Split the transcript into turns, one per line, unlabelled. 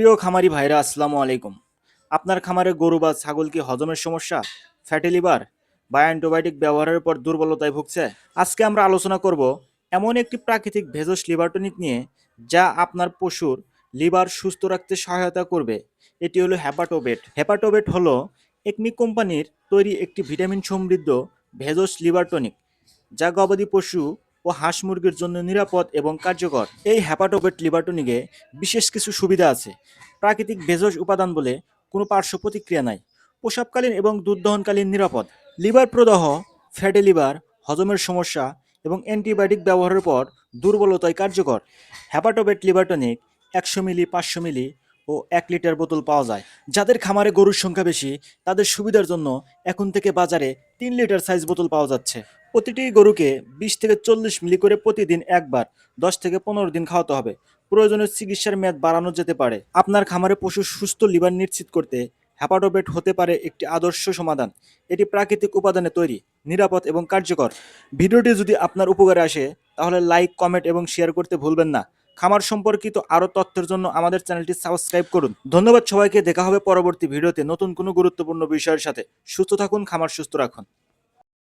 প্রিয় খামারি ভাইরা, আসসালামু আলাইকুম। আপনার খামারে গরু বা ছাগল কি হজমের সমস্যা? ফ্যাটি লিভার বা অ্যান্টিবায়োটিক ব্যবহারের পর দুর্বলতায় ভুগছে? আজকে আমরা আলোচনা করব এমন একটি প্রাকৃতিক ভেষজ লিভার টনিক নিয়ে, যা আপনার পশুর লিভার সুস্থ রাখতে সহায়তা করবে। এটি হলো হ্যাপাটোবেট হ্যাপাটোবেট হলো একমি কোম্পানির তৈরি একটি ভিটামিন সমৃদ্ধ ভেষজ লিভার টনিক, যা গবাদি পশু ও হাঁস মুরগির জন্য নিরাপদ এবং কার্যকর। এই হ্যাপাটোবেট লিভার টনিকে বিশেষ কিছু সুবিধা আছে। প্রাকৃতিক ভেষজ উপাদান বলে কোনো পার্শ্ব প্রতিক্রিয়া নাই। প্রসাবকালীন এবং দুধ দহনকালীন নিরাপদ। লিভার প্রদাহ, ফ্যাটি লিভার, হজমের সমস্যা এবং অ্যান্টিবায়োটিক ব্যবহারের পর দুর্বলতায় কার্যকর। হ্যাপাটোবেট লিভার টনিক একশো মিলি, পাঁচশো মিলি ও এক লিটার বোতল পাওয়া যায়। যাদের খামারে গরুর সংখ্যা বেশি, তাদের সুবিধার জন্য এখন থেকে বাজারে তিন লিটার সাইজ বোতল পাওয়া যাচ্ছে। প্রতিটি গরুকে বিশ থেকে চল্লিশ মিলি করে প্রতিদিন একবার দশ থেকে পনেরো দিন খাওয়াতে হবে। প্রয়োজনীয় চিকিৎসার মেয়াদ বাড়ানো যেতে পারে। আপনার খামারে পশুর সুস্থ লিভার নিশ্চিত করতে হ্যাপাটোবেট হতে পারে একটি আদর্শ সমাধান। এটি প্রাকৃতিক উপাদানে তৈরি, নিরাপদ এবং কার্যকর। ভিডিওটি যদি আপনার উপকারে আসে, তাহলে লাইক, কমেন্ট এবং শেয়ার করতে ভুলবেন না। খামার সম্পর্কিত আরও তথ্যের জন্য আমাদের চ্যানেলটি সাবস্ক্রাইব করুন। ধন্যবাদ সবাইকে। দেখা হবে পরবর্তী ভিডিওতে নতুন কোনো গুরুত্বপূর্ণ বিষয়ের সাথে। সুস্থ থাকুন, খামার সুস্থ রাখুন।